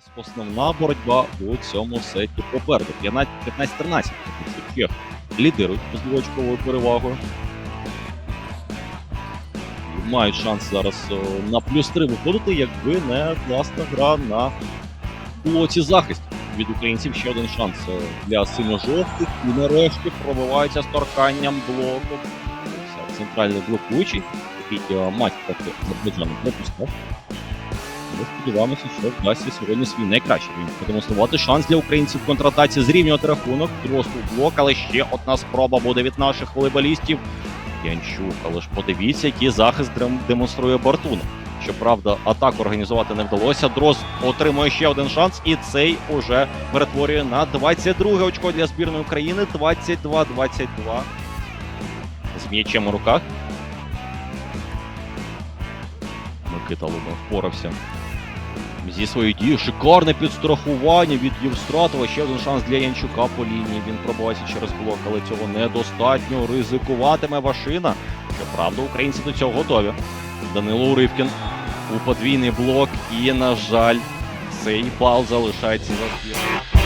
складна боротьба у цьому сеті попереду. 15-13. Чех лідирують з двочковою перевагою. Мають шанс зараз на плюс 3 виходити, якби не класна гра на блоці захисту. Від українців ще один шанс для синьо-жовтих. І нарешті пробивається з торканням блоку. Це Центральний блокуючий, який матч проти пропускав. Ми сподіваємося, що вдасться сьогодні свій найкращий рівень продемонструвати шанс для українців в контратаці зрівнювати рахунок. Просто блок, але ще одна спроба буде від наших волейболістів. Янчук, але ж подивіться, який захист демонструє Бартуна. Щоправда, атаку організувати не вдалося. Дрозд отримує ще один шанс, і цей уже перетворює на 22 очко для збірної України. 22-22. З м'ячем у руках. Микита Луба впорався зі своєю дією. Шикарне підстрахування від Євстратова. Ще один шанс для Янчука по лінії. Він пробивається через блок, але цього недостатньо. Ризикуватиме Вашина. Щоправда, українці до цього готові. Данило Уривкін у подвійний блок. І, на жаль, цей бал залишається за збірною.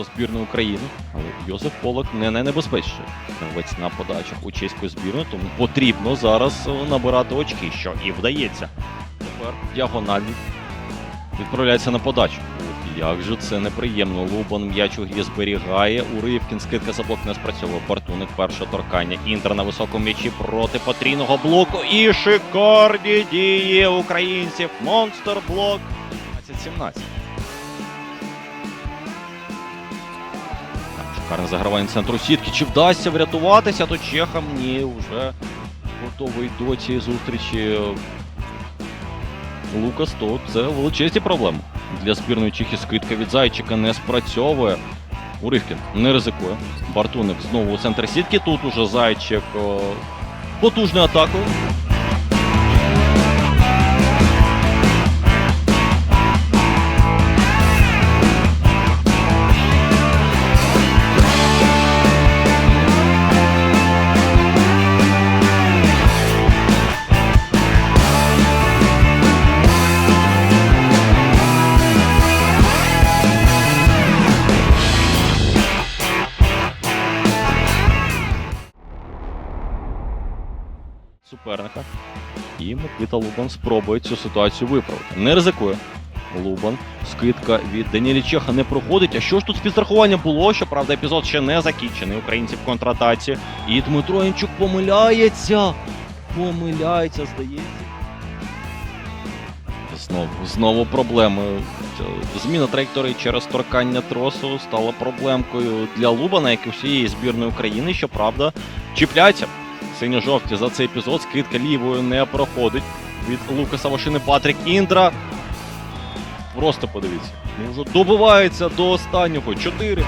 До збірної України, але Йозеф Полок не найнебезпечніший гравець на подачах у чеську збірну, тому потрібно зараз е, набирати очки, що і вдається. Тепер діагональний відправляється на подачу. Як же це неприємно. Лубан м'яч у грі зберігає. Уривкін скидка за блок не спрацьовує. Бартуник перше торкання. Інтер на високому м'ячі проти потрійного блоку. І шикарні дії українців. Монстр блок 15-17. Шикарне загравання центру сітки. Чи вдасться врятуватися, то чехам ні, вже готовий до цієї зустрічі. Лукас, то це величезні проблеми. Для збірної Чехії скидка від Зайчика не спрацьовує. Уривкін не ризикує. Бартуник знову у центр сітки. Тут уже Зайчик о, потужною суперника. І Микита Лубан спробує цю ситуацію виправити. Не ризикує. Лубан. Скидка від Данілі Чеха не проходить. А що ж тут з підстрахуванням було? Щоправда, епізод ще не закінчений. Українці в контратаці. І Дмитро Янчук помиляється. Помиляється, здається. Знову, знову проблеми. Зміна траєкторії через торкання тросу стала проблемкою для Лубана, як і всієї збірної України. Щоправда, чіпляється. Синьо-жовті за цей епізод. Скидка лівою не проходить від Лукаса Вашини Патрік Індра. Просто подивіться. він вже добивається до останнього. 4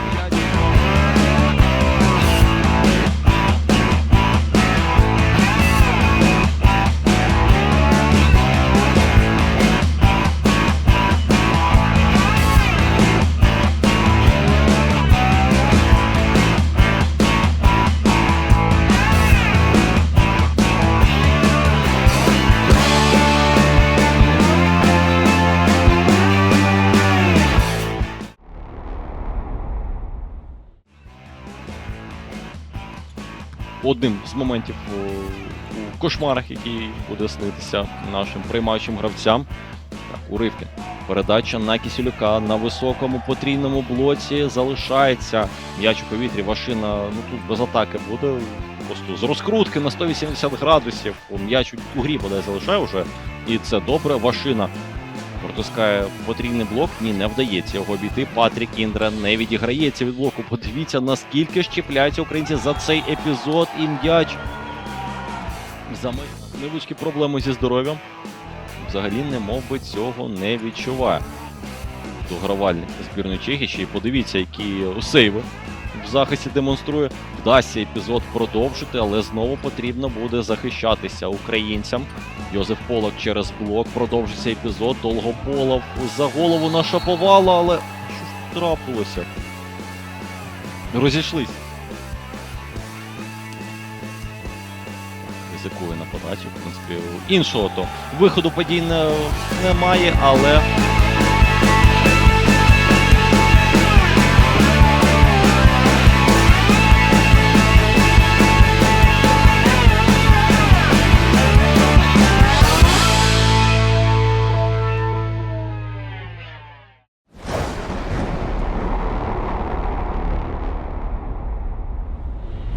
одним з моментів у, у кошмарах, який буде снитися нашим приймаючим гравцям. Так, уривки. Передача на Кісілюка на високому потрійному блоці залишається. М'яч у повітрі, Вашина ну тут без атаки буде. Просто з розкрутки на 180 градусів. М'яч у грі бодай залишає вже. І це добре. Вашина протискає потрійний блок. Ні, не вдається його обійти. Патрік Індра не відіграється від блоку. Подивіться, наскільки щепляються українці за цей епізод і. За невеличкі проблеми зі здоров'ям. Взагалі, не мов би цього не відчуває. Догравальник збірної Чехії. Й подивіться, які сейви в захисті демонструє. Вдасться епізод продовжити, але знову потрібно буде захищатися українцям. Йозеф Полак через блок. Продовжиться епізод. Долгополов за голову нашаповала, але що трапилося? Розійшлись. Ризикує на подачі, в принципі. Іншого то виходу подій не, немає, але